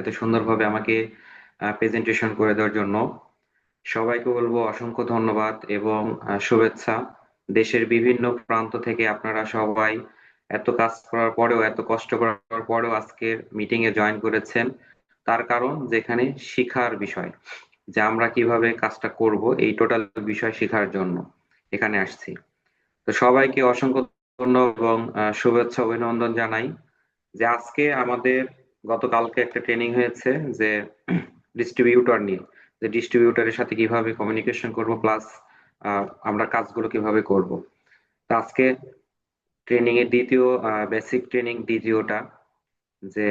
এত সুন্দরভাবে আমাকে প্রেজেন্টেশন করে দেওয়ার জন্য। সবাইকে বলব অসংখ্য ধন্যবাদ এবং শুভেচ্ছা। দেশের বিভিন্ন প্রান্ত থেকে আপনারা সবাই এত কাজ করার পরেও, এত কষ্ট করার পরেও আজকের মিটিং এ জয়েন করেছেন। তার কারণ যেখানে শিখার বিষয়, যে আমরা কীভাবে কাজটা করব, এই টোটাল বিষয় শেখার জন্য এখানে আসছি। তো সবাইকে অসংখ্য ধন্যবাদ এবং শুভেচ্ছা, অভিনন্দন জানাই যে আজকে আমাদের গতকালকে একটা ট্রেনিং হয়েছে যে ডিস্ট্রিবিউটর নিয়ে, যে ডিস্ট্রিবিউটরের সাথে কীভাবে কমিউনিকেশন করব প্লাস আমরা কাজগুলো কীভাবে করব। আজকে ট্রেনিং এর দ্বিতীয় বেসিক ট্রেনিং দ্বিতীয়টা যে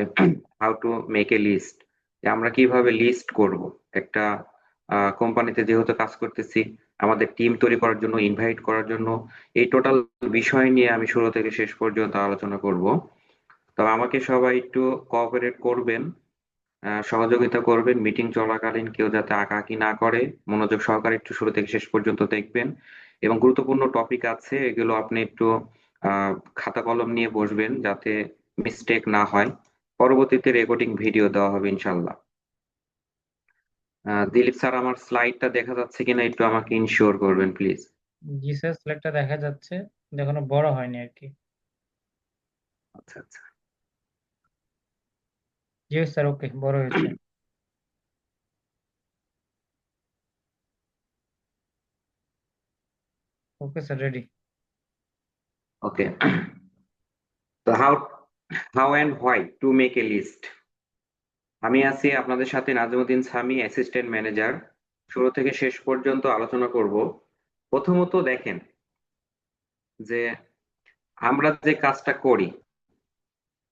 how to make a list আমরা কীভাবে লিস্ট করব। একটা কোম্পানিতে যেহেতু কাজ করতেছি, আমাদের টিম তৈরি করার জন্য ইনভাইট করার জন্য, এই টোটাল বিষয় নিয়ে আমি শুরু থেকে শেষ পর্যন্ত আলোচনা করব। তবে আমাকে সবাই একটু কোঅপারেট করবেন সহযোগিতা করবেন মিটিং চলাকালীন কেউ যাতে আঁকাআঁকি না করে মনোযোগ সহকারে একটু শুরু থেকে শেষ পর্যন্ত দেখবেন এবং গুরুত্বপূর্ণ টপিক আছে এগুলো আপনি একটু আহ, খাতা কলম নিয়ে বসবেন যাতে মিস্টেক না হয়। পরবর্তীতে রেকর্ডিং ভিডিও দেওয়া হবে ইনশাল্লাহ আহ, দিলীপ স্যার আমার স্লাইডটা দেখা যাচ্ছে কিনা একটু আমাকে ইনশিওর করবেন প্লিজ জি স্যার স্লাইডটা দেখা যাচ্ছে এখনও বড় হয়নি আর কি। আচ্ছা আচ্ছা। জি স্যার ওকে বড় হয়েছে ওকে স্যার রেডি ওকে তো how how and why to make a list আমি আছি আপনাদের সাথে নাজমুদ্দিন সামি অ্যাসিস্ট্যান্ট ম্যানেজার শুরু থেকে শেষ পর্যন্ত আলোচনা করব। প্রথমত দেখেন যে আমরা যে কাজটা করি,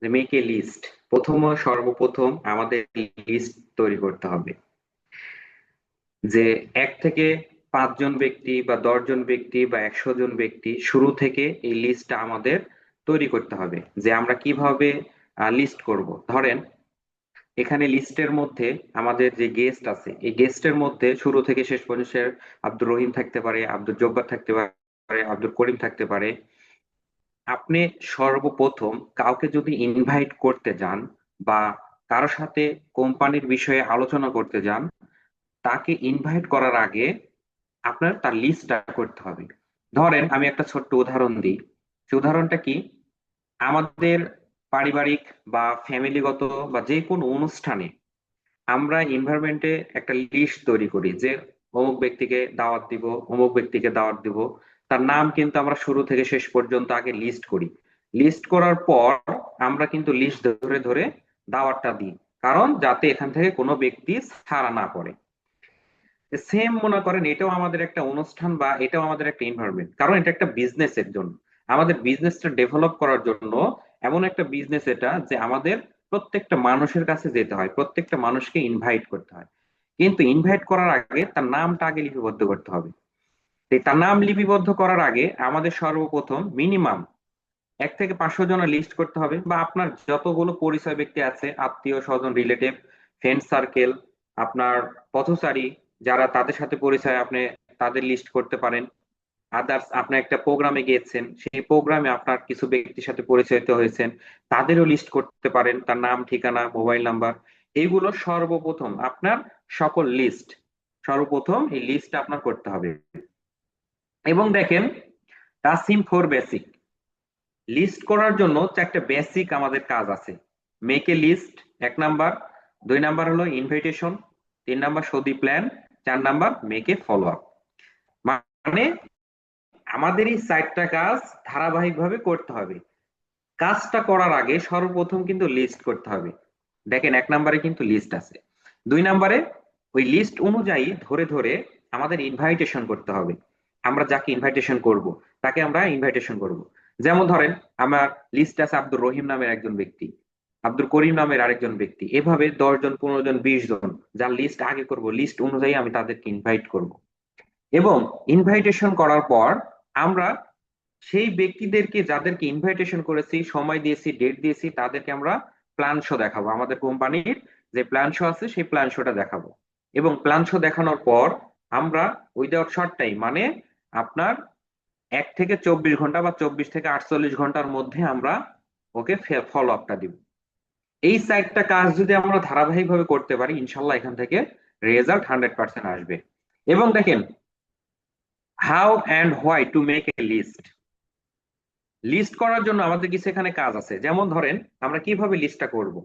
যে মেক এ লিস্ট প্রথম সর্বপ্রথম আমাদের লিস্ট তৈরি করতে হবে। যে এক থেকে পাঁচজন ব্যক্তি বা দশজন ব্যক্তি বা একশো জন ব্যক্তি শুরু থেকে এই লিস্টটা আমাদের তৈরি করতে হবে। যে আমরা কীভাবে লিস্ট করব। ধরেন, এখানে লিস্টের মধ্যে আমাদের যে গেস্ট আছে, এই গেস্টের মধ্যে শুরু থেকে শেষ পর্যন্ত আব্দুর রহিম থাকতে পারে আব্দুল জব্বার থাকতে পারে আব্দুল করিম থাকতে পারে আপনি সর্বপ্রথম কাউকে যদি ইনভাইট করতে যান বা কারও সাথে কোম্পানির বিষয়ে আলোচনা করতে যান, তাকে ইনভাইট করার আগে আপনার তার লিস্টটা করতে হবে। ধরেন আমি একটা ছোট্ট উদাহরণ দিই। সে উদাহরণটা কি? আমাদের পারিবারিক বা ফ্যামিলিগত বা যে কোনো অনুষ্ঠানে আমরা এনভায়রনমেন্টে একটা লিস্ট তৈরি করি যে অমুক ব্যক্তিকে দাওয়াত দিব, অমুক ব্যক্তিকে দাওয়াত দিব। তার নাম কিন্তু আমরা শুরু থেকে শেষ পর্যন্ত আগে লিস্ট করি। লিস্ট করার পর আমরা কিন্তু লিস্ট ধরে ধরে দাওয়াতটা দিই। কারণ যাতে এখান থেকে কোনো ব্যক্তি ছাড়া না পড়ে। সেম মনে করেন, এটাও আমাদের একটা অনুষ্ঠান বা এটাও আমাদের একটা এনভায়রনমেন্ট কারণ এটা একটা বিজনেসের জন্য। আমাদের বিজনেসটা ডেভেলপ করার জন্য এমন একটা বিজনেস এটা যে আমাদের প্রত্যেকটা মানুষের কাছে যেতে হয়, প্রত্যেকটা মানুষকে ইনভাইট করতে হয়। কিন্তু ইনভাইট করার আগে তার নামটা আগে লিপিবদ্ধ করতে হবে। তার নাম লিপিবদ্ধ করার আগে আমাদের সর্বপ্রথম মিনিমাম এক থেকে পাঁচশো জনের লিস্ট করতে হবে বা আপনার যতগুলো পরিচয় ব্যক্তি আছে, আত্মীয়, স্বজন রিলেটিভ ফ্রেন্ড সার্কেল আপনার পথচারী যারা তাদের সাথে পরিচয় আপনি তাদের লিস্ট করতে পারেন। আদার্স আপনি একটা প্রোগ্রামে গিয়েছেন, সেই প্রোগ্রামে আপনার কিছু ব্যক্তির সাথে পরিচিত হয়েছেন তাদেরও লিস্ট করতে পারেন, তার নাম, ঠিকানা মোবাইল নাম্বার এইগুলো সর্বপ্রথম আপনার সকল লিস্ট সর্বপ্রথম এই লিস্টটা আপনার করতে হবে। এবং দেখেন টাসিম ফোর বেসিক লিস্ট করার জন্য চারটে বেসিক আমাদের কাজ আছে। মেক এ লিস্ট এক নাম্বার। দুই নাম্বার হলো ইনভাইটেশন তিন নাম্বার সদি প্ল্যান চার number make a follow up মানে আমাদের এই চারটা কাজ ধারাবাহিকভাবে করতে হবে। কাজটা করার আগে সর্বপ্রথম কিন্তু লিস্ট করতে হবে। দেখেন, এক নাম্বারে কিন্তু লিস্ট আছে। দুই নাম্বারে ওই লিস্ট অনুযায়ী ধরে ধরে আমাদের ইনভাইটেশন করতে হবে। আমরা যাকে ইনভাইটেশন করব, তাকে আমরা ইনভাইটেশন করব। যেমন ধরেন, আমার লিস্ট আছে আব্দুর রহিম নামের একজন ব্যক্তি আব্দুল করিম নামের আরেকজন ব্যক্তি, এভাবে দশ জন পনেরো জন বিশ জন যার লিস্ট আগে করব লিস্ট অনুযায়ী আমি তাদেরকে ইনভাইট করব। এবং ইনভাইটেশন করার পর আমরা সেই ব্যক্তিদেরকে যাদেরকে ইনভাইটেশন করেছি, সময় দিয়েছি ডেট দিয়েছি, তাদেরকে আমরা প্ল্যান শো দেখাবো। আমাদের কোম্পানির যে প্ল্যান শো আছে, সেই প্ল্যান শোটা দেখাবো। এবং প্ল্যান শো দেখানোর পর আমরা উইদাউট শর্ট টাইম মানে আপনার এক থেকে চব্বিশ ঘণ্টা বা চব্বিশ থেকে আটচল্লিশ ঘণ্টার মধ্যে আমরা ওকে ফলো আপটা দিব। এই চারটা কাজ যদি আমরা ধারাবাহিকভাবে করতে পারি, ইনশাল্লাহ এখান থেকে রেজাল্ট হান্ড্রেড পার্সেন্ট আসবে। এবং দেখেন how and why to make a list list করার জন্য আমাদের কিছু এখানে কাজ আছে। যেমন ধরেন, আমরা কীভাবে লিস্টটা করব?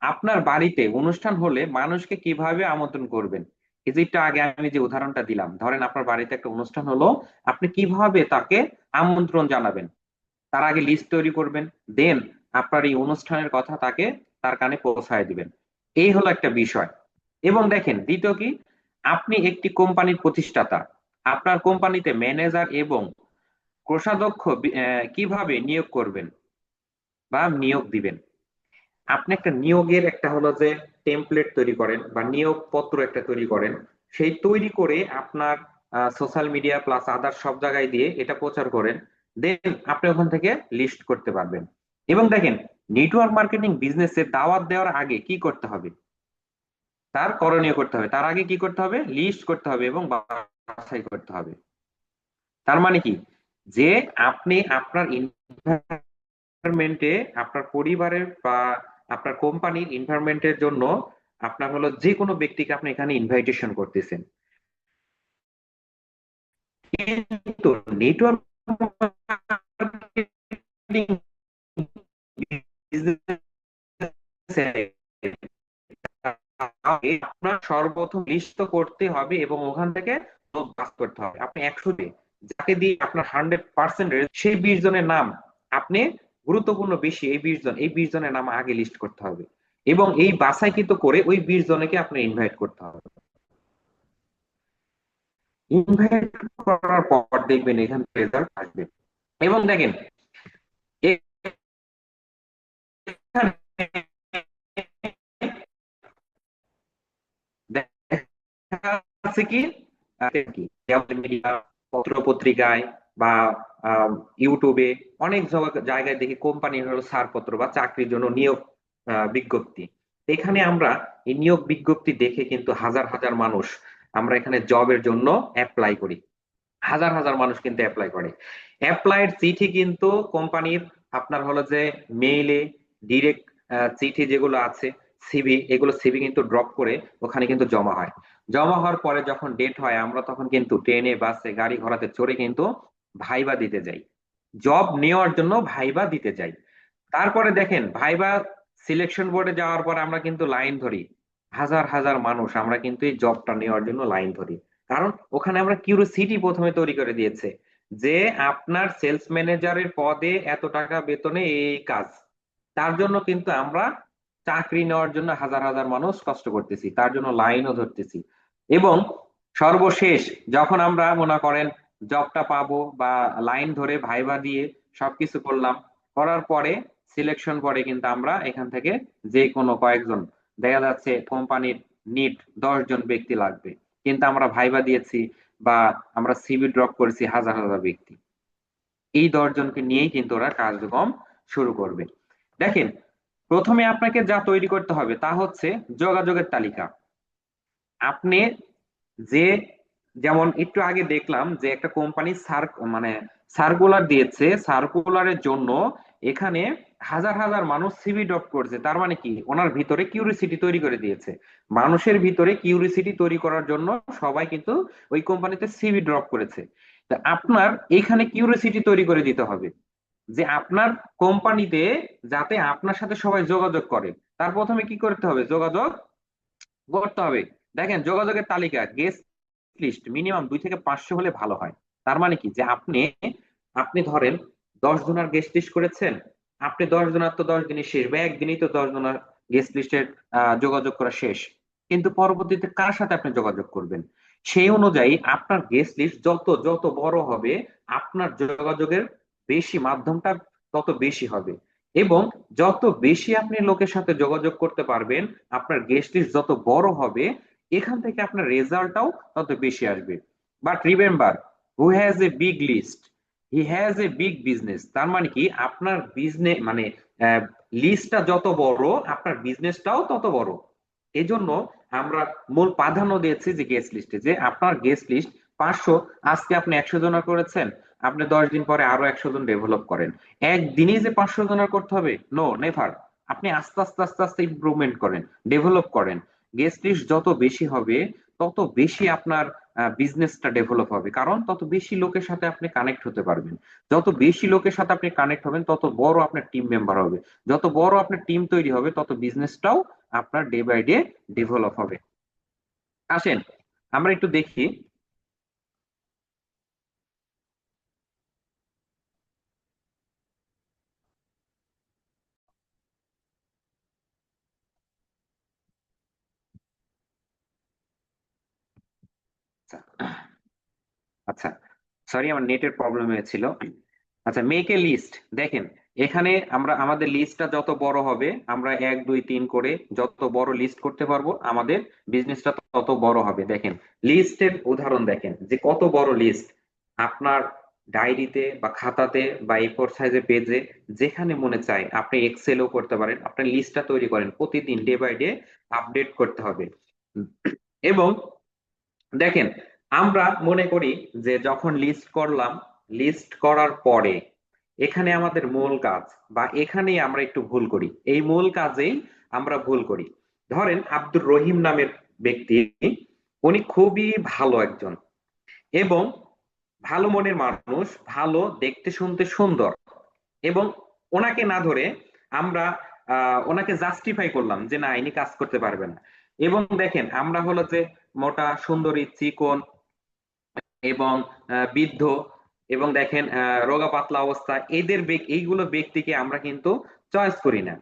আপনার বাড়িতে অনুষ্ঠান হলে মানুষকে কীভাবে আমন্ত্রণ করবেন? এই যে একটু আগে আমি যে উদাহরণটা দিলাম, ধরেন আপনার বাড়িতে একটা অনুষ্ঠান হলো, আপনি কীভাবে তাকে আমন্ত্রণ জানাবেন? তার আগে লিস্ট তৈরি করবেন দেন আপনার এই অনুষ্ঠানের কথা তাকে তার কানে পৌঁছায় দিবেন। এই হলো একটা বিষয়। এবং দেখেন, দ্বিতীয় কি? আপনি একটি কোম্পানির প্রতিষ্ঠাতা। আপনার কোম্পানিতে ম্যানেজার এবং কোষাধ্যক্ষ কীভাবে নিয়োগ করবেন বা নিয়োগ দিবেন? আপনি একটা নিয়োগের একটা হলো যে টেমপ্লেট তৈরি করেন বা নিয়োগ পত্র একটা তৈরি করেন, সেই তৈরি করে আপনার সোশ্যাল মিডিয়া প্লাস আদার সব জায়গায় দিয়ে এটা প্রচার করেন দেন আপনি ওখান থেকে লিস্ট করতে পারবেন। এবং দেখেন নেটওয়ার্ক মার্কেটিং বিজনেসে দাওয়াত দেওয়ার আগে কি করতে হবে? তার করণীয় করতে হবে। তার আগে কি করতে হবে? লিস্ট করতে হবে এবং বাছাই করতে হবে। তার মানে কি? যে আপনি আপনার এনভায়রনমেন্টে আপনার পরিবারের বা আপনার কোম্পানির এনভায়রনমেন্টের জন্য আপনার হলো যে কোনো ব্যক্তিকে আপনি এখানে ইনভাইটেশন করতেছেন। কিন্তু আপনার সর্বপ্রথম লিস্ট করতে হবে এবং ওখান থেকে বাস করতে হবে। আপনি একশো যাকে দিয়ে আপনার হান্ড্রেড পার্সেন্ট সেই বিশ জনের নাম আপনি গুরুত্বপূর্ণ বেশি এই বিশ জন, এই বিশ জনের নাম আগে লিস্ট করতে হবে। এবং এই বাছাই কিন্তু করে ওই বিশ জনকে আপনি ইনভাইট করতে হবে। ইনভাইট করার পর দেখবেন এখান থেকে রেজাল্ট আসবে। এবং দেখেন কি পত্র পত্রিকায় বা ইউটিউবে অনেক জায়গা- জায়গায় দেখি কোম্পানির হলো ছাড়পত্র বা চাকরির জন্য নিয়োগ বিজ্ঞপ্তি। এখানে আমরা এই নিয়োগ বিজ্ঞপ্তি দেখে কিন্তু হাজার হাজার মানুষ আমরা এখানে জবের জন্য অ্যাপ্লাই করি। হাজার হাজার মানুষ কিন্তু অ্যাপ্লাই করে। অ্যাপ্লাইড চিঠি কিন্তু কোম্পানির আপনার হলো যে মেইলে ডিরেক্ট চিঠি যেগুলো আছে সিভি এগুলো সিভি কিন্তু ড্রপ করে ওখানে কিন্তু জমা হয়। জমা হওয়ার পরে যখন ডেট হয়, আমরা তখন কিন্তু ট্রেনে বাসে গাড়ি ঘোড়াতে চড়ে কিন্তু ভাইবা দিতে যাই। জব নেওয়ার জন্য ভাইবা দিতে যাই। তারপরে দেখেন, ভাইবা সিলেকশন বোর্ডে যাওয়ার পর আমরা কিন্তু লাইন ধরি। হাজার হাজার মানুষ আমরা কিন্তু এই জবটা নেওয়ার জন্য লাইন ধরি। কারণ ওখানে আমরা কিউরিসিটি প্রথমে তৈরি করে দিয়েছে যে আপনার সেলস ম্যানেজারের পদে এত টাকা বেতনে এই কাজ। তার জন্য কিন্তু আমরা চাকরি নেওয়ার জন্য হাজার হাজার মানুষ কষ্ট করতেছি, তার জন্য লাইনও ধরতেছি। এবং সর্বশেষ যখন আমরা মনে করেন জবটা পাবো বা লাইন ধরে ভাইবা দিয়ে সবকিছু করলাম। করার পরে সিলেকশন পরে কিন্তু আমরা এখান থেকে যে কোনো কয়েকজন, দেখা যাচ্ছে কোম্পানির নিট জন ব্যক্তি লাগবে। কিন্তু আমরা ভাইবা দিয়েছি বা আমরা সিভি ড্রপ করেছি হাজার হাজার ব্যক্তি। এই দশজনকে নিয়েই কিন্তু ওরা কার্যক্রম শুরু করবে। দেখেন, প্রথমে আপনাকে যা তৈরি করতে হবে তা হচ্ছে যোগাযোগের তালিকা। আপনি যে যেমন একটু আগে দেখলাম যে একটা কোম্পানি সার মানে সার্কুলার দিয়েছে সার্কুলারের জন্য এখানে হাজার হাজার মানুষ সিভি ড্রপ করছে। তার মানে কি? ওনার ভিতরে কিউরিসিটি তৈরি করে দিয়েছে। মানুষের ভিতরে কিউরিসিটি তৈরি করার জন্য সবাই কিন্তু ওই কোম্পানিতে সিভি ড্রপ করেছে। তা আপনার এখানে কিউরিসিটি তৈরি করে দিতে হবে যে আপনার কোম্পানিতে যাতে আপনার সাথে সবাই যোগাযোগ করে। তার প্রথমে কি করতে হবে? যোগাযোগ করতে হবে। দেখেন, যোগাযোগের তালিকা গেস্ট লিস্ট মিনিমাম দুই থেকে পাঁচশো হলে ভালো হয়। তার মানে কি? যে আপনি আপনি ধরেন দশ জনের গেস্ট লিস্ট করেছেন, আপনি দশ জনের তো দশ দিনই শেষ বা একদিনই তো দশ জনের গেস্ট লিস্টের যোগাযোগ করা শেষ। কিন্তু পরবর্তীতে কার সাথে আপনি যোগাযোগ করবেন? সেই অনুযায়ী আপনার গেস্ট লিস্ট যত যত বড় হবে, আপনার যোগাযোগের বেশি মাধ্যমটা তত বেশি হবে। এবং যত বেশি আপনি লোকের সাথে যোগাযোগ করতে পারবেন, আপনার গেস্ট লিস্ট যত বড় হবে এখান থেকে আপনার রেজাল্টটাও তত বেশি আসবে। But remember who has a big list he has a big business তার মানে কি? আপনার বিজনেস মানে লিস্টটা যত বড়, আপনার বিজনেসটাও তত বড়। এজন্য আমরা মূল প্রাধান্য দিয়েছি যে গেস্ট লিস্টে যে আপনার গেস্ট লিস্ট পাঁচশো, আজকে আপনি একশো জনের করেছেন, আপনি দশ দিন পরে আরও একশো জন ডেভেলপ করেন। একদিনই যে পাঁচশো জনের করতে হবে? নো নেভার আপনি আস্তে আস্তে আস্তে আস্তে ইমপ্রুভমেন্ট করেন ডেভেলপ করেন। গেস্ট লিস্ট যত বেশি হবে, তত বেশি আপনার বিজনেসটা ডেভেলপ হবে। কারণ তত বেশি লোকের সাথে আপনি কানেক্ট হতে পারবেন। যত বেশি লোকের সাথে আপনি কানেক্ট হবেন, তত বড় আপনার টিম মেম্বার হবে। যত বড় আপনার টিম তৈরি হবে, তত বিজনেসটাও আপনার ডে বাই ডে ডেভেলপ হবে। আসেন, আমরা একটু দেখি আচ্ছা আচ্ছা সরি আমার নেটের প্রবলেম হয়েছিল আচ্ছা মেক এ লিস্ট দেখেন, এখানে আমরা, আমাদের লিস্টটা যত বড় হবে, আমরা এক, দুই, তিন করে যত বড় লিস্ট করতে পারব, আমাদের বিজনেসটা তত বড় হবে। দেখেন লিস্টের উদাহরণ দেখেন, যে কত বড় লিস্ট আপনার ডায়েরিতে বা খাতাতে বা এ ফোর সাইজের পেজে যেখানে মনে চায় আপনি এক্সেলও করতে পারেন, আপনার লিস্টটা তৈরি করেন, প্রতিদিন ডে বাই ডে আপডেট করতে হবে। এবং দেখেন আমরা মনে করি যে যখন লিস্ট করলাম লিস্ট করার পরে এখানে আমাদের মূল কাজ বা এখানেই আমরা একটু ভুল করি। এই মূল কাজেই আমরা ভুল করি। ধরেন আব্দুর রহিম নামের ব্যক্তি, উনি খুবই ভালো একজন এবং ভালো মনের মানুষ, ভালো দেখতে শুনতে সুন্দর এবং ওনাকে না ধরে আমরা ওনাকে জাস্টিফাই করলাম যে না, ইনি কাজ করতে পারবে না। এবং দেখেন, আমরা হলো যে মোটা, সুন্দরী, চিকন এবং বৃদ্ধ এবং দেখেন রোগা পাতলা অবস্থা, এদের এইগুলো ব্যক্তিকে আমরা কিন্তু চয়েস করি না।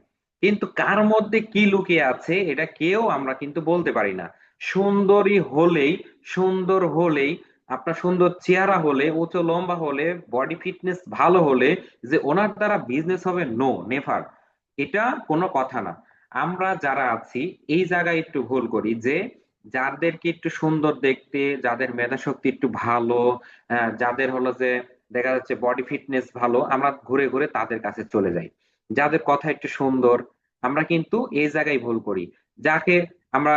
কিন্তু কার মধ্যে কি লুকিয়ে আছে, এটা কেউ আমরা কিন্তু বলতে পারি না। সুন্দরী হলেই, সুন্দর হলেই, আপনার সুন্দর চেহারা হলে, উঁচু লম্বা হলে বডি ফিটনেস ভালো হলে, যে ওনার দ্বারা বিজনেস হবে নো নেভার এটা কোনো কথা না। আমরা যারা আছি, এই জায়গায় একটু ভুল করি যে যাদেরকে একটু সুন্দর দেখতে, যাদের মেধা শক্তি একটু ভালো যাদের হলো যে দেখা যাচ্ছে বডি ফিটনেস ভালো, আমরা ঘুরে ঘুরে তাদের কাছে চলে যাই। যাদের কথা একটু সুন্দর, আমরা কিন্তু এই জায়গায় ভুল করি। যাকে আমরা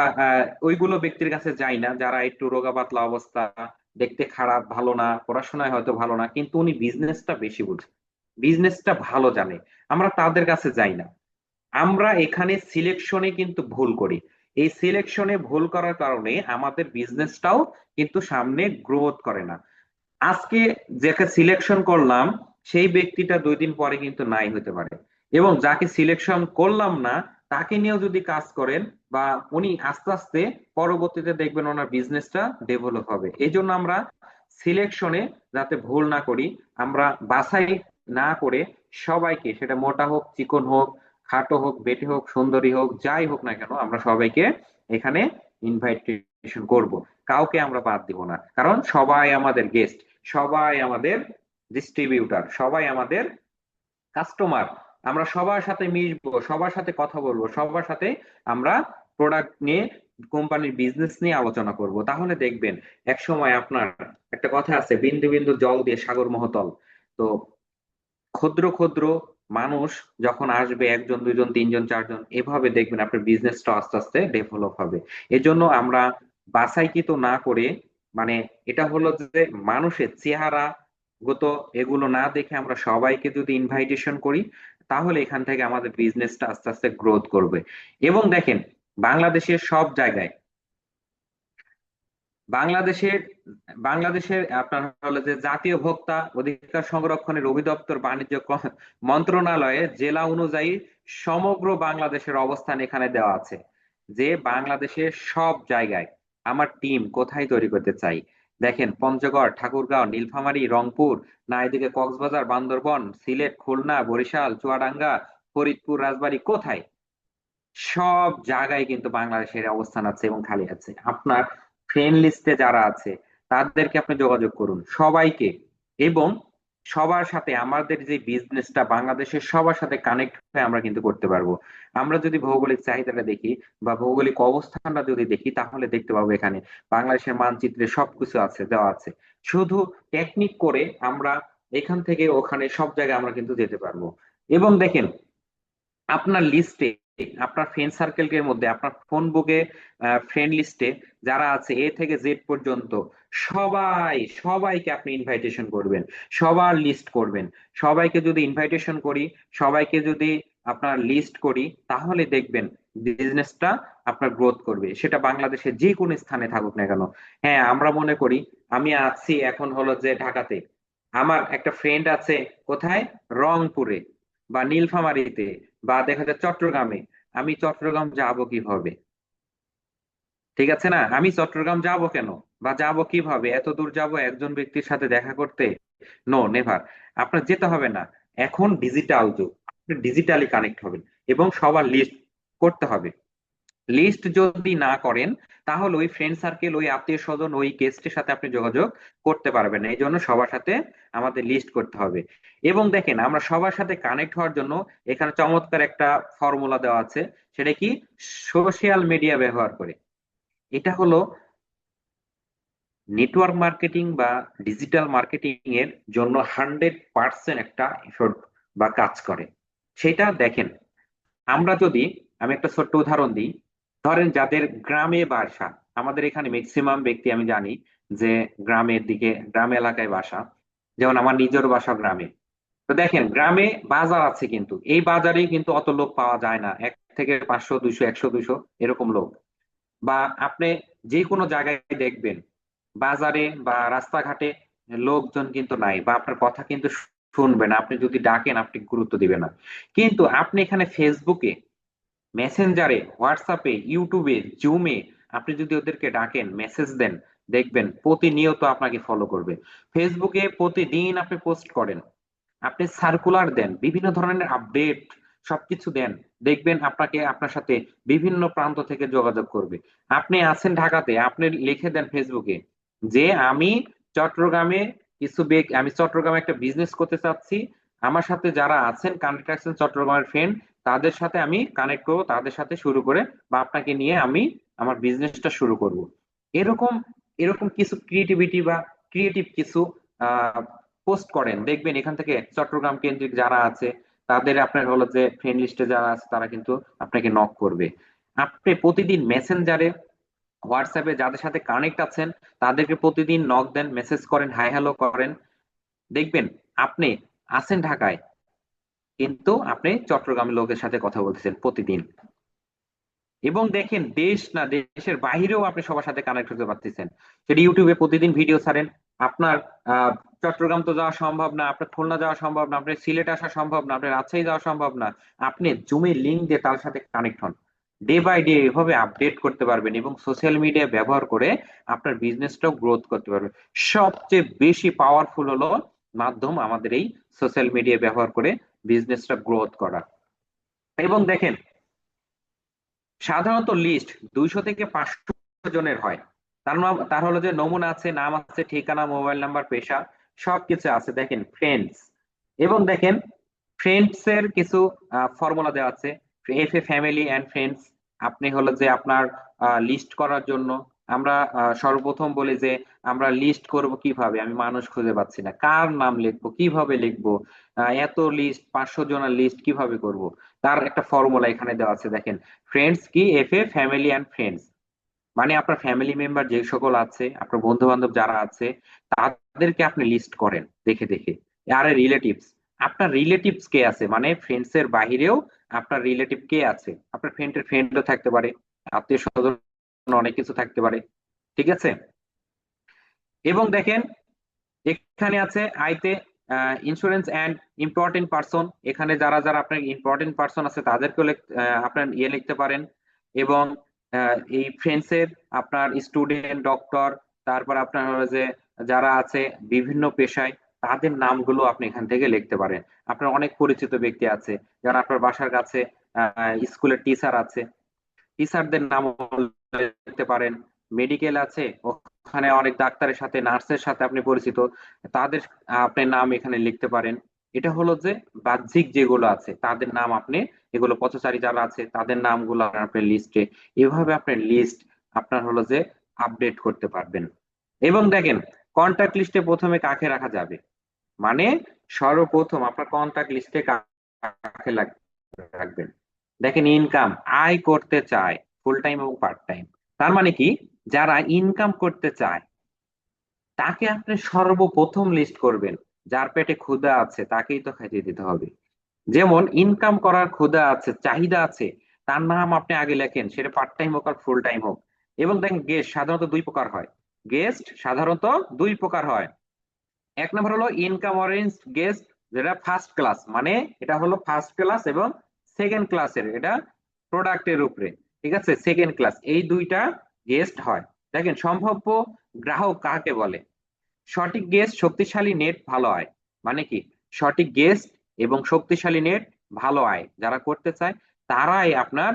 ওইগুলো ব্যক্তির কাছে যাই না, যারা একটু রোগা পাতলা অবস্থা, দেখতে খারাপ, ভালো না, পড়াশোনায় হয়তো ভালো না, কিন্তু উনি বিজনেসটা বেশি বুঝে। বিজনেসটা ভালো জানে। আমরা তাদের কাছে যাই না। আমরা এখানে সিলেকশনে কিন্তু ভুল করি। এই সিলেকশনে ভুল করার কারণে আমাদের বিজনেসটাও কিন্তু সামনে গ্রোথ করে না। আজকে যাকে সিলেকশন করলাম, সেই ব্যক্তিটা দুই দিন পরে কিন্তু নাই হতে পারে। এবং যাকে সিলেকশন করলাম না, তাকে নিয়েও যদি কাজ করেন বা উনি আস্তে আস্তে পরবর্তীতে দেখবেন ওনার বিজনেসটা ডেভেলপ হবে। এই জন্য আমরা সিলেকশনে যাতে ভুল না করি, আমরা বাছাই না করে সবাইকে, সেটা মোটা হোক, চিকন হোক খাটো হোক, বেটে হোক, সুন্দরী হোক, যাই হোক না কেন, আমরা সবাইকে এখানে ইনভাইটেশন করব। কাউকে আমরা বাদ দিব না। কারণ সবাই আমাদের গেস্ট সবাই আমাদের ডিস্ট্রিবিউটার সবাই আমাদের কাস্টমার আমরা সবার সাথে মিশবো, সবার সাথে কথা বলব, সবার সাথে আমরা প্রোডাক্ট নিয়ে কোম্পানির বিজনেস নিয়ে আলোচনা করব। তাহলে দেখবেন এক সময় আপনার একটা কথা আছে, বিন্দু বিন্দু জল দিয়ে সাগর মহতল। তো ক্ষুদ্র ক্ষুদ্র মানুষ যখন আসবে একজন, দুইজন, তিনজন, চারজন, এভাবে দেখবেন আপনার বিজনেসটা আস্তে আস্তে ডেভেলপ হবে। এজন্য আমরা বাছাইকৃত না করে মানে এটা হলো যে মানুষের চেহারা গত এগুলো না দেখে আমরা সবাইকে যদি ইনভাইটেশন করি, তাহলে এখান থেকে আমাদের বিজনেসটা আস্তে আস্তে গ্রোথ করবে। এবং দেখেন, বাংলাদেশের সব জায়গায় বাংলাদেশের বাংলাদেশের, আপনার হলো যে জাতীয় ভোক্তা অধিকার সংরক্ষণের অধিদপ্তর বাণিজ্য মন্ত্রণালয়ে জেলা অনুযায়ী সমগ্র বাংলাদেশের অবস্থান এখানে দেওয়া আছে। যে বাংলাদেশের সব জায়গায় আমার টিম কোথায় তৈরি করতে চাই? দেখেন, পঞ্চগড়, ঠাকুরগাঁও, নীলফামারী, রংপুর, না এদিকে কক্সবাজার, বান্দরবন, সিলেট, খুলনা, বরিশাল, চুয়াডাঙ্গা, ফরিদপুর, রাজবাড়ী কোথায়? সব জায়গায় কিন্তু বাংলাদেশের অবস্থান আছে এবং খালি আছে। আপনার ফ্রেন্ড লিস্টে যারা আছে, তাদেরকে আপনি যোগাযোগ করুন, সবাইকে। এবং সবার সাথে আমাদের যে বিজনেসটা বাংলাদেশের সবার সাথে কানেক্ট হয়ে আমরা কিন্তু করতে পারব। আমরা যদি ভৌগোলিক চাহিদাটা দেখি বা ভৌগোলিক অবস্থানটা যদি দেখি, তাহলে দেখতে পাবো এখানে বাংলাদেশের মানচিত্রে সবকিছু আছে, দেওয়া আছে। শুধু টেকনিক করে আমরা এখান থেকে ওখানে সব জায়গায় আমরা কিন্তু যেতে পারব। এবং দেখেন, আপনার লিস্টে আপনার ফ্রেন্ড সার্কেলের মধ্যে, আপনার ফোন বুকে ফ্রেন্ড লিস্টে যারা আছে এ থেকে জেড পর্যন্ত, সবাই, সবাইকে আপনি ইনভাইটেশন করবেন, সবার লিস্ট করবেন। সবাইকে যদি ইনভাইটেশন করি, সবাইকে যদি আপনার লিস্ট করি, তাহলে দেখবেন বিজনেসটা আপনার গ্রোথ করবে। সেটা বাংলাদেশের যে কোনো স্থানে থাকুক না কেন। হ্যাঁ আমরা মনে করি, আমি আছি এখন হলো যে ঢাকাতে। আমার একটা ফ্রেন্ড আছে কোথায়? রংপুরে বা নীলফামারীতে। বা দেখা যায় চট্টগ্রামে, আমি চট্টগ্রাম যাব কীভাবে? ঠিক আছে না? আমি চট্টগ্রাম যাব কেন? বা যাব কীভাবে? এত দূর যাব একজন ব্যক্তির সাথে দেখা করতে? নো নেভার আপনার যেতে হবে না। এখন ডিজিটাল যুগ। আপনি ডিজিটালি কানেক্ট হবেন এবং সবার লিস্ট করতে হবে। লিস্ট যদি না করেন, তাহলে ওই ফ্রেন্ড সার্কেল ওই আত্মীয় স্বজন ওই গেস্টের সাথে আপনি যোগাযোগ করতে পারবেন এই জন্য সবার সাথে আমাদের লিস্ট করতে হবে। এবং দেখেন, আমরা সবার সাথে কানেক্ট হওয়ার জন্য এখানে চমৎকার একটা ফর্মুলা দেওয়া আছে। সেটা কি? সোশ্যাল মিডিয়া ব্যবহার করে। এটা হলো নেটওয়ার্ক মার্কেটিং বা ডিজিটাল মার্কেটিং এর জন্য হান্ড্রেড পার্সেন্ট একটা এফোর্ট বা কাজ করে। সেটা দেখেন, আমরা যদি, আমি একটা ছোট্ট উদাহরণ দিই। ধরেন যাদের গ্রামে বাসা, আমাদের এখানে ম্যাক্সিমাম ব্যক্তি আমি জানি যে গ্রামের দিকে, গ্রাম এলাকায় বাসা। যেমন আমার নিজের বাসা গ্রামে। তো দেখেন, গ্রামে বাজার আছে কিন্তু। এই বাজারে কিন্তু অত লোক পাওয়া যায় না। এক থেকে পাঁচশো, দুইশো, একশো, দুইশো এরকম লোক। বা আপনি যে কোনো জায়গায় দেখবেন, বাজারে বা রাস্তাঘাটে লোকজন কিন্তু নাই বা আপনার কথা কিন্তু শুনবে না। আপনি যদি ডাকেন, আপনি গুরুত্ব দিবে না। কিন্তু আপনি এখানে ফেসবুকে মেসেঞ্জারে হোয়াটসঅ্যাপে ইউটিউবে জুমে আপনি যদি ওদেরকে ডাকেন মেসেজ দেন, দেখবেন প্রতিনিয়ত আপনাকে ফলো করবে। ফেসবুকে প্রতিদিন আপনি পোস্ট করেন, আপনি সার্কুলার দেন, বিভিন্ন ধরনের আপডেট সবকিছু দেন, দেখবেন আপনাকে আপনার সাথে বিভিন্ন প্রান্ত থেকে যোগাযোগ করবে। আপনি আছেন ঢাকাতে, আপনি লিখে দেন ফেসবুকে যে, আমি চট্টগ্রামে কিছু বেগ আমি চট্টগ্রামে একটা বিজনেস করতে চাচ্ছি। আমার সাথে যারা আছেন কানেক্ট আছেন চট্টগ্রামের ফ্রেন্ড তাদের সাথে আমি কানেক্ট করব, তাদের সাথে শুরু করে বা আপনাকে নিয়ে আমি আমার বিজনেসটা শুরু করব। এরকম এরকম কিছু ক্রিয়েটিভিটি বা ক্রিয়েটিভ কিছু পোস্ট করেন। দেখবেন এখান থেকে চট্টগ্রাম কেন্দ্রিক যারা আছে, তাদের আপনার হলো যে ফ্রেন্ড লিস্টে যারা আছে, তারা কিন্তু আপনাকে নক করবে। আপনি প্রতিদিন মেসেঞ্জারে হোয়াটসঅ্যাপে যাদের সাথে কানেক্ট আছেন, তাদেরকে প্রতিদিন নক দেন মেসেজ করেন হাই হ্যালো করেন। দেখবেন আপনি আছেন ঢাকায় কিন্তু আপনি চট্টগ্রামের লোকের সাথে কথা বলতেছেন প্রতিদিন। এবং দেখেন, দেশ না দেশের বাহিরেও আপনি সবার সাথে কানেক্ট হতে পারতেছেন। সেটা ইউটিউবে প্রতিদিন ভিডিও ছাড়েন, আপনার চট্টগ্রাম তো যাওয়া সম্ভব না, আপনার খুলনা যাওয়া সম্ভব না, আপনার সিলেট আসা সম্ভব না, আপনার রাজশাহী যাওয়া সম্ভব না, আপনি জুমে লিঙ্ক দিয়ে তার সাথে কানেক্ট হন। ডে বাই ডে এভাবে আপডেট করতে পারবেন এবং সোশ্যাল মিডিয়া ব্যবহার করে আপনার বিজনেসটাও গ্রোথ করতে পারবেন। সবচেয়ে বেশি পাওয়ারফুল হলো মাধ্যম আমাদের এই সোশ্যাল মিডিয়া ব্যবহার করে বিজনেসটা গ্রোথ করা। এবং দেখেন, সাধারণত লিস্ট দুইশো থেকে পাঁচশো জনের হয়। তার তার হলো যে নমুনা আছে, নাম আছে, ঠিকানা মোবাইল নাম্বার পেশা, সবকিছু আছে। দেখেন ফ্রেন্ডস এবং দেখেন ফ্রেন্ডস এর কিছু ফর্মুলা দেওয়া আছে। F A family and friends আপনি হলো যে আপনার লিস্ট করার জন্য আমরা সর্বপ্রথম বলি যে আমরা লিস্ট করব কীভাবে? আমি মানুষ খুঁজে পাচ্ছি না। কার নাম লিখব? কীভাবে লিখব? এত লিস্ট পাঁচশো জনের লিস্ট কীভাবে করব? তার একটা ফর্মুলা এখানে দেওয়া আছে, দেখেন। ফ্রেন্ডস কি? F A family and friends মানে আপনার ফ্যামিলি মেম্বার যে সকল আছে, আপনার বন্ধু বান্ধব যারা আছে, তাদেরকে আপনি লিস্ট করেন, দেখে দেখে। আর রিলেটিভস আপনার রিলেটিভস কে আছে? মানে ফ্রেন্ডস এর বাহিরেও আপনার রিলেটিভ কে আছে? আপনার ফ্রেন্ডের ফ্রেন্ডও থাকতে পারে আত্মীয় স্বজন অনেক কিছু থাকতে পারে, ঠিক আছে? এবং দেখেন, এখানে আছে আইতে ইন্স্যুরেন্স অ্যান্ড ইম্পর্টেন্ট পার্সন এখানে যারা যারা আপনার ইম্পর্টেন্ট পার্সন আছে, তাদেরকেও আপনার ইয়ে লিখতে পারেন এবং এই ফ্রেন্ডসের আপনার স্টুডেন্ট ডক্টর তারপর আপনার যে যারা আছে বিভিন্ন পেশায়, তাদের নামগুলো আপনি এখান থেকে লিখতে পারেন। আপনার অনেক পরিচিত ব্যক্তি আছে, যারা আপনার বাসার কাছে স্কুলের টিচার আছে টিচারদের নাম লিখতে পারেন। মেডিকেল আছে, ওখানে অনেক ডাক্তারের সাথে, নার্সের সাথে আপনি পরিচিত, তাদের আপনি নাম এখানে লিখতে পারেন। এটা হলো যে বাহ্যিক যেগুলো আছে, তাদের নাম আপনি, এগুলো পথচারী যারা আছে, তাদের নামগুলো আপনার লিস্টে এভাবে আপনার লিস্ট আপনার হলো যে আপডেট করতে পারবেন। এবং দেখেন কন্ট্যাক্ট লিস্টে প্রথমে কাকে রাখা যাবে? মানে সর্বপ্রথম আপনার কন্ট্যাক্ট লিস্টে কাকে রাখবেন? দেখেন ইনকাম আয় করতে চায়। ফুল টাইম এবং পার্ট টাইম তার মানে কি? যারা ইনকাম করতে চায়, তাকে আপনি সর্বপ্রথম লিস্ট করবেন। যার পেটে ক্ষুধা আছে, তাকেই তো খাইতে দিতে হবে। যেমন ইনকাম করার ক্ষুধা আছে, চাহিদা আছে, তার নাম আপনি আগে লেখেন, সেটা পার্ট টাইম হোক আর ফুল টাইম হোক। এবং দেখেন গেস্ট সাধারণত দুই প্রকার হয়। গেস্ট সাধারণত দুই প্রকার হয়। এক নম্বর হলো ইনকাম অরেঞ্জ গেস্ট যেটা ফার্স্ট ক্লাস মানে এটা হলো ফার্স্ট ক্লাস এবং সেকেন্ড ক্লাসের এটা প্রোডাক্টের উপরে। ঠিক আছে? সেকেন্ড ক্লাস এই দুইটা গেস্ট হয়। দেখেন, সম্ভাব্য গ্রাহক কাকে বলে? সঠিক গেস্ট শক্তিশালী নেট ভালো আয়। মানে কি? সঠিক গেস্ট এবং শক্তিশালী নেট ভালো আয়। যারা করতে চায়, তারাই আপনার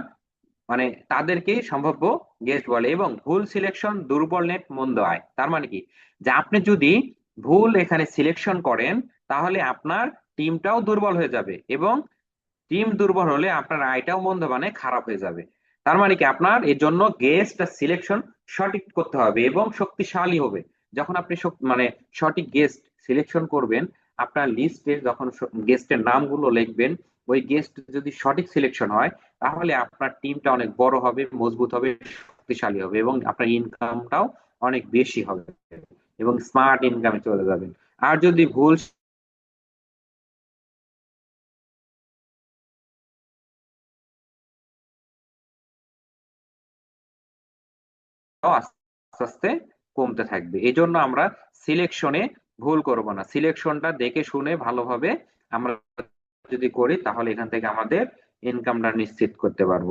মানে তাদেরকেই সম্ভাব্য গেস্ট বলে এবং ভুল সিলেকশন দুর্বল নেট মন্দ আয়। তার মানে কি? যে আপনি যদি ভুল এখানে সিলেকশন করেন, তাহলে আপনার টিমটাও দুর্বল হয়ে যাবে এবং টিম দুর্বল হলে আপনার আয়টাও মন্দ মানে খারাপ হয়ে যাবে। তার মানে কি? আপনার এর জন্য গেস্ট সিলেকশন সঠিক করতে হবে এবং শক্তিশালী হবে। যখন আপনি মানে সঠিক গেস্ট সিলেকশন করবেন, আপনার লিস্টে যখন গেস্টের নামগুলো লিখবেন, ওই গেস্ট যদি সঠিক সিলেকশন হয়, তাহলে আপনার টিমটা অনেক বড় হবে, মজবুত হবে, শক্তিশালী হবে এবং আপনার ইনকামটাও অনেক বেশি হবে এবং স্মার্ট ইনকামে চলে যাবেন। আর যদি ভুল আস্তে আস্তে কমতে থাকবে। এই জন্য আমরা সিলেকশনে ভুল করব না। সিলেকশনটা দেখে শুনে ভালোভাবে আমরা যদি করি, তাহলে এখান থেকে আমাদের ইনকামটা নিশ্চিত করতে পারব।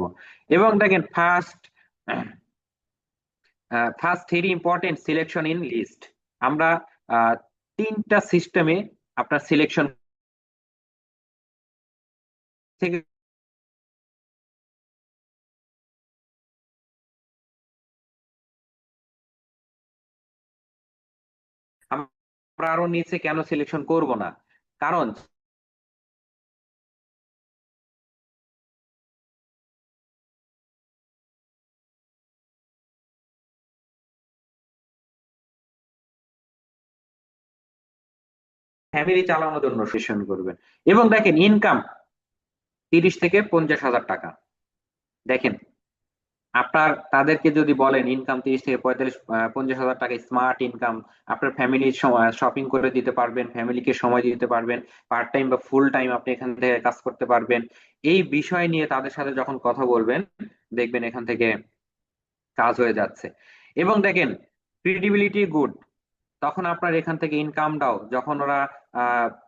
এবং দেখেন first first very important selection in list আমরা তিনটা সিস্টেমে আপনার সিলেকশন থেকে আরও নিচে কেন সিলেকশন করব না? কারণ ফ্যামিলি চালানোর জন্য সেশন করবেন। এবং দেখেন ইনকাম তিরিশ থেকে পঞ্চাশ হাজার টাকা। দেখেন আপনার, তাদেরকে যদি বলেন ইনকাম তিরিশ থেকে পঁয়তাল্লিশ পঞ্চাশ হাজার টাকা স্মার্ট ইনকাম আপনার ফ্যামিলির শপিং করে দিতে পারবেন ফ্যামিলিকে সময় দিতে পারবেন পার্ট টাইম বা ফুল টাইম আপনি এখান থেকে কাজ করতে পারবেন। এই বিষয় নিয়ে তাদের সাথে যখন কথা বলবেন, দেখবেন এখান থেকে কাজ হয়ে যাচ্ছে। এবং দেখেন ক্রেডিবিলিটি গুড তখন আপনার এখান থেকে ইনকামটাও যখন ওরা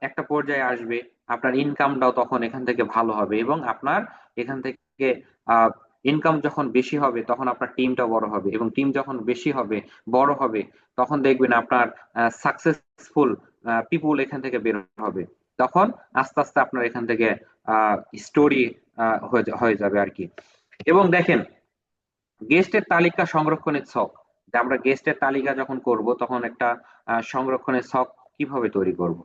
একটা পর্যায়ে আসবে, আপনার ইনকামটাও তখন এখান থেকে ভালো হবে এবং আপনার এখান থেকে ইনকাম যখন বেশি হবে, তখন আপনার টিমটা বড় হবে এবং টিম যখন বেশি হবে, বড় হবে, তখন দেখবেন আপনার সাকসেসফুল পিপুল এখান থেকে বের হবে। তখন আস্তে আস্তে আপনার এখান থেকে স্টোরি হয়ে যাবে আর কি। এবং দেখেন গেস্টের তালিকা সংরক্ষণের ছক যে আমরা গেস্টের তালিকা যখন করব, তখন একটা সংরক্ষণের ছক কীভাবে তৈরি করব?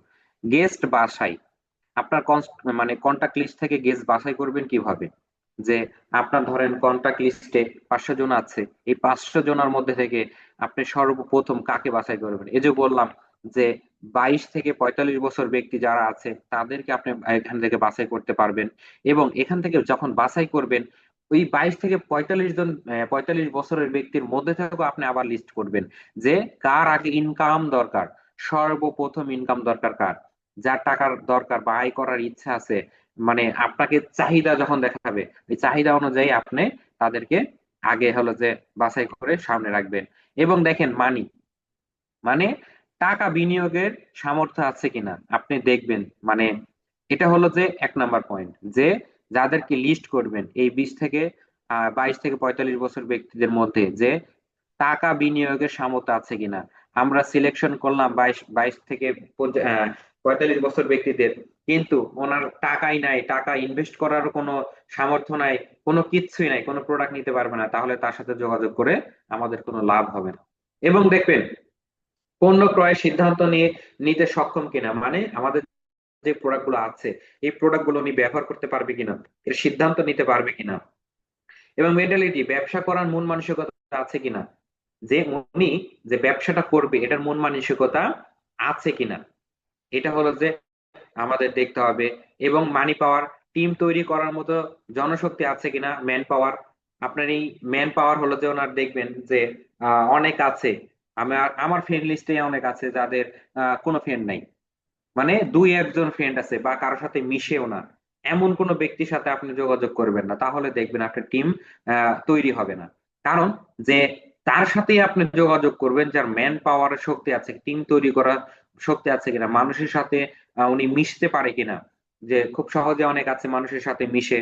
গেস্ট বাসাই আপনার মানে কন্টাক্ট লিস্ট থেকে গেস্ট বাসাই করবেন কীভাবে? যে আপনার ধরেন কন্টাক্ট লিস্টে পাঁচশো জন আছে, এই পাঁচশো জনের মধ্যে থেকে আপনি সর্বপ্রথম কাকে বাছাই করবেন? এই যে বললাম যে বাইশ থেকে পঁয়তাল্লিশ বছর ব্যক্তি যারা আছে, তাদেরকে আপনি এখান থেকে বাছাই করতে পারবেন এবং এখান থেকে যখন বাছাই করবেন, ওই বাইশ থেকে পঁয়তাল্লিশ জন পঁয়তাল্লিশ বছরের ব্যক্তির মধ্যে থেকেও আপনি আবার লিস্ট করবেন যে কার আগে ইনকাম দরকার, সর্বপ্রথম ইনকাম দরকার কার? যার টাকার দরকার বা আয় করার ইচ্ছা আছে মানে আপনাকে চাহিদা যখন দেখাবে ওই চাহিদা অনুযায়ী আপনি তাদেরকে আগে হলো যে বাছাই করে সামনে রাখবেন। এবং দেখেন মানি মানে টাকা বিনিয়োগের সামর্থ্য আছে কিনা, আপনি দেখবেন। মানে এটা হলো যে এক নাম্বার পয়েন্ট যে যাদেরকে লিস্ট করবেন, এই বিশ থেকে বাইশ থেকে পঁয়তাল্লিশ বছর ব্যক্তিদের মধ্যে যে টাকা বিনিয়োগের সামর্থ্য আছে কিনা। আমরা সিলেকশন করলাম বাইশ বাইশ থেকে পঁয়তাল্লিশ বছর ব্যক্তিদের কিন্তু ওনার টাকাই নাই, টাকা ইনভেস্ট করার কোনো সামর্থ্য নাই, কোনো কিচ্ছুই নাই, কোনো প্রোডাক্ট নিতে পারবে না, তাহলে তার সাথে যোগাযোগ করে আমাদের কোনো লাভ হবে না। এবং দেখবেন, পণ্য ক্রয়ের সিদ্ধান্ত নিয়ে নিতে সক্ষম কিনা মানে আমাদের যে প্রোডাক্টগুলো আছে, এই প্রোডাক্টগুলো উনি ব্যবহার করতে পারবে কিনা, এর সিদ্ধান্ত নিতে পারবে কিনা, এবং মেন্টালিটি ব্যবসা করার মন মানসিকতা আছে কিনা, যে উনি যে ব্যবসাটা করবে, এটার মন মানসিকতা আছে কিনা, এটা হলো যে আমাদের দেখতে হবে এবং মানি পাওয়ার টিম তৈরি করার মতো জনশক্তি আছে কিনা ম্যান পাওয়ার আপনার এই ম্যান পাওয়ার হলো যে ওনার দেখবেন যে অনেক আছে। আমার আমার ফ্রেন্ড লিস্টে অনেক আছে যাদের কোনো ফ্রেন্ড নাই। মানে দুই একজন ফ্রেন্ড আছে বা কারোর সাথে মিশেও না। এমন কোনো ব্যক্তির সাথে আপনি যোগাযোগ করবেন না। তাহলে দেখবেন আপনার টিম তৈরি হবে না। কারণ যে, তার সাথেই আপনি যোগাযোগ করবেন যার ম্যান পাওয়ারের শক্তি আছে টিম তৈরি করার শক্তি আছে কিনা। মানুষের সাথে উনি মিশতে পারে কিনা? যে খুব সহজে অনেক আছে মানুষের সাথে মিশে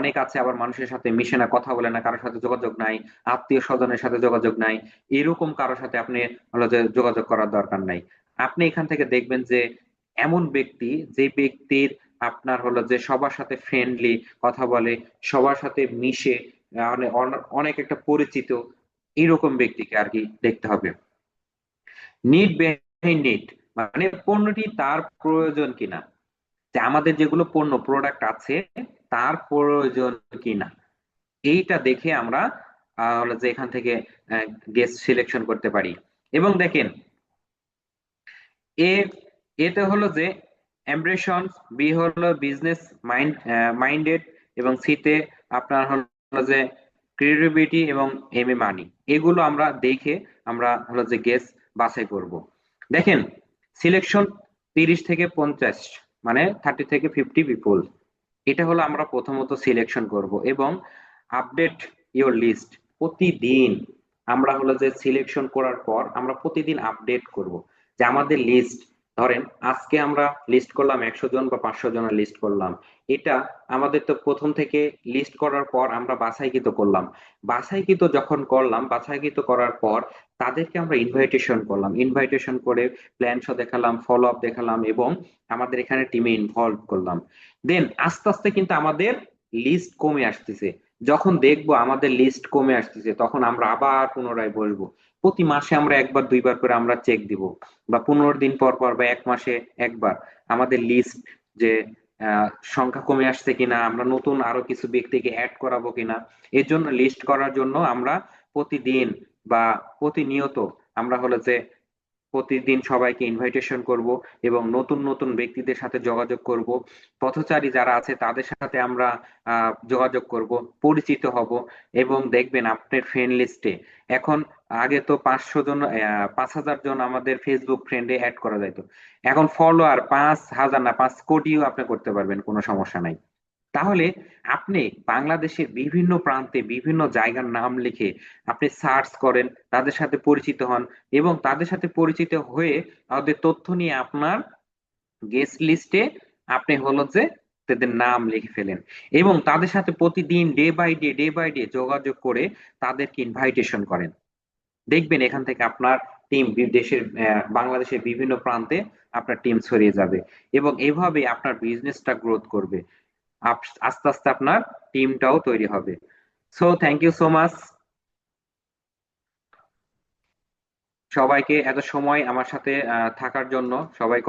অনেক আছে আবার মানুষের সাথে মিশে না, কথা বলে না, কারোর সাথে যোগাযোগ নাই, আত্মীয় স্বজনের সাথে যোগাযোগ নাই, এরকম কারোর সাথে আপনি হলো যে যোগাযোগ করার দরকার নাই। আপনি এখান থেকে দেখবেন যে এমন ব্যক্তি, যে ব্যক্তির আপনার হলো যে সবার সাথে ফ্রেন্ডলি কথা বলে, সবার সাথে মিশে অনেক একটা পরিচিত, এরকম ব্যক্তিকে আর কি দেখতে হবে। নিড বেহিন নিড মানে পণ্যটি তার প্রয়োজন কিনা? যে আমাদের যেগুলো পণ্য প্রোডাক্ট আছে, তার প্রয়োজন কিনা? এইটা দেখে আমরা যে এখান থেকে গেস্ট সিলেকশন করতে পারি। এবং দেখেন, এ এতে হলো যে অ্যাম্বিশন বি হলো বিজনেস মাইন্ড মাইন্ডেড এবং সিতে আপনার হলো যে ক্রিয়েটিভিটি এবং এম এ মানি এগুলো আমরা দেখে, আমরা হলো যে গেস বাছাই করব। দেখেন সিলেকশন তিরিশ থেকে পঞ্চাশ মানে থার্টি থেকে ফিফটি পিপল এটা হলো আমরা প্রথমত সিলেকশন করব এবং আপডেট ইওর লিস্ট প্রতিদিন আমরা হলো যে সিলেকশন করার পর আমরা প্রতিদিন আপডেট করব যে আমাদের লিস্ট ধরেন, আজকে আমরা লিস্ট করলাম একশো জন বা পাঁচশো জনের লিস্ট করলাম। এটা আমাদের তো প্রথম থেকে লিস্ট করার পর আমরা বাছাইকৃত করলাম। বাছাইকৃত যখন করলাম, বাছাইকৃত করার পর তাদেরকে আমরা ইনভাইটেশন করলাম। ইনভাইটেশন করে প্ল্যান শো দেখালাম ফলো আপ দেখালাম এবং আমাদের এখানে টিমে ইনভলভ করলাম। দেন আস্তে আস্তে কিন্তু আমাদের লিস্ট কমে আসতেছে। যখন দেখব আমাদের লিস্ট কমে আসতেছে, তখন আমরা আবার পুনরায় বসবো। প্রতি মাসে আমরা একবার, দুইবার করে আমরা চেক দিব বা পনেরো দিন পর পর বা এক মাসে একবার আমাদের লিস্ট যে সংখ্যা কমে আসছে কিনা, আমরা নতুন আরও কিছু ব্যক্তিকে অ্যাড করাবো কিনা, এর জন্য লিস্ট করার জন্য আমরা প্রতিদিন বা প্রতিনিয়ত আমরা হলো যে প্রতিদিন সবাইকে ইনভাইটেশন করব এবং নতুন নতুন ব্যক্তিদের সাথে যোগাযোগ করব। পথচারী যারা আছে, তাদের সাথে আমরা যোগাযোগ করব, পরিচিত হব এবং দেখবেন আপনার ফ্রেন্ড লিস্টে এখন আগে তো পাঁচশো জন পাঁচ হাজার জন আমাদের ফেসবুক ফ্রেন্ডে অ্যাড করা যাইতো। এখন ফলোয়ার পাঁচ হাজার না, পাঁচ কোটিও আপনি করতে পারবেন, কোনো সমস্যা নাই। তাহলে আপনি বাংলাদেশের বিভিন্ন প্রান্তে বিভিন্ন জায়গার নাম লিখে আপনি সার্চ করেন, তাদের সাথে পরিচিত হন এবং তাদের সাথে পরিচিত হয়ে তাদের তথ্য নিয়ে আপনার গেস্ট লিস্টে আপনি হলো যে তাদের নাম লিখে ফেলেন এবং তাদের সাথে প্রতিদিন day by day day by day যোগাযোগ করে তাদেরকে ইনভাইটেশন করেন। দেখবেন এখান থেকে আপনার টিম দেশের বাংলাদেশের বিভিন্ন প্রান্তে আপনার টিম ছড়িয়ে যাবে এবং এভাবে আপনার বিজনেসটা গ্রোথ করবে। আস্তে আস্তে আপনার টিমটাও তৈরি হবে। So thank you so much সবাইকে এত সময় আমার সাথে থাকার জন্য সবাইকে